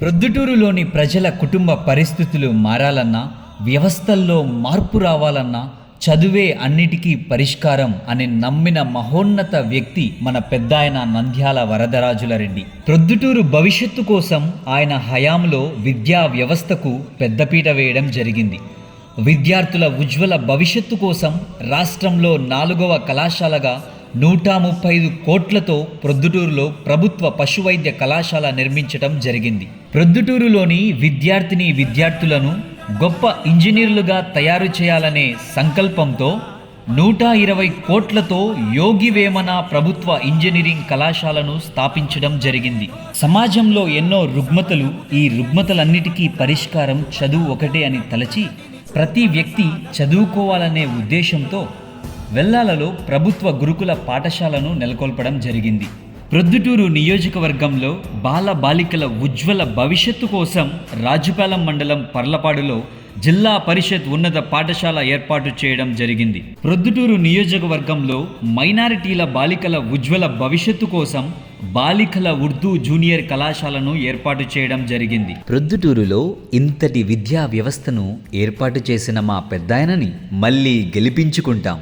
ప్రొద్దుటూరులోని ప్రజల కుటుంబ పరిస్థితులు మారాలన్నా వ్యవస్థల్లో మార్పు రావాలన్నా చదువే అన్నిటికీ పరిష్కారం అని నమ్మిన మహోన్నత వ్యక్తి మన పెద్దాయన నంద్యాల వరదరాజుల రెడ్డి ప్రొద్దుటూరు భవిష్యత్తు కోసం ఆయన హయాంలో విద్యా వ్యవస్థకు పెద్దపీట వేయడం జరిగింది. విద్యార్థుల ఉజ్వల భవిష్యత్తు కోసం రాష్ట్రంలో నాలుగవ కళాశాలగా నూట ముప్పై ఐదు కోట్లతో ప్రొద్దుటూరులో ప్రభుత్వ పశువైద్య కళాశాల నిర్మించటం జరిగింది. ప్రొద్దుటూరులోని విద్యార్థిని విద్యార్థులను గొప్ప ఇంజనీర్లుగా తయారు చేయాలనే సంకల్పంతో నూట ఇరవై కోట్లతో యోగి వేమన ప్రభుత్వ ఇంజనీరింగ్ కళాశాలను స్థాపించడం జరిగింది. సమాజంలో ఎన్నో రుగ్మతలు ఈ రుగ్మతలన్నిటికీ పరిష్కారం చదువు ఒకటే అని తలచి ప్రతి వ్యక్తి చదువుకోవాలనే ఉద్దేశంతో వెల్లాలలో ప్రభుత్వ గురుకుల పాఠశాలను నెలకొల్పడం జరిగింది. ప్రొద్దుటూరు నియోజకవర్గంలో బాల బాలికల ఉజ్వల భవిష్యత్తు కోసం రాజుపాలెం మండలం పర్లపాడులో జిల్లా పరిషత్ ఉన్నత పాఠశాల ఏర్పాటు చేయడం జరిగింది. ప్రొద్దుటూరు నియోజకవర్గంలో మైనారిటీల బాలికల ఉజ్వల భవిష్యత్తు కోసం బాలికల ఉర్దూ జూనియర్ కళాశాలను ఏర్పాటు చేయడం జరిగింది. ప్రొద్దుటూరులో ఇంతటి విద్యా వ్యవస్థను ఏర్పాటు చేసిన మా పెద్దాయనని మళ్ళీ గెలిపించుకుంటాం.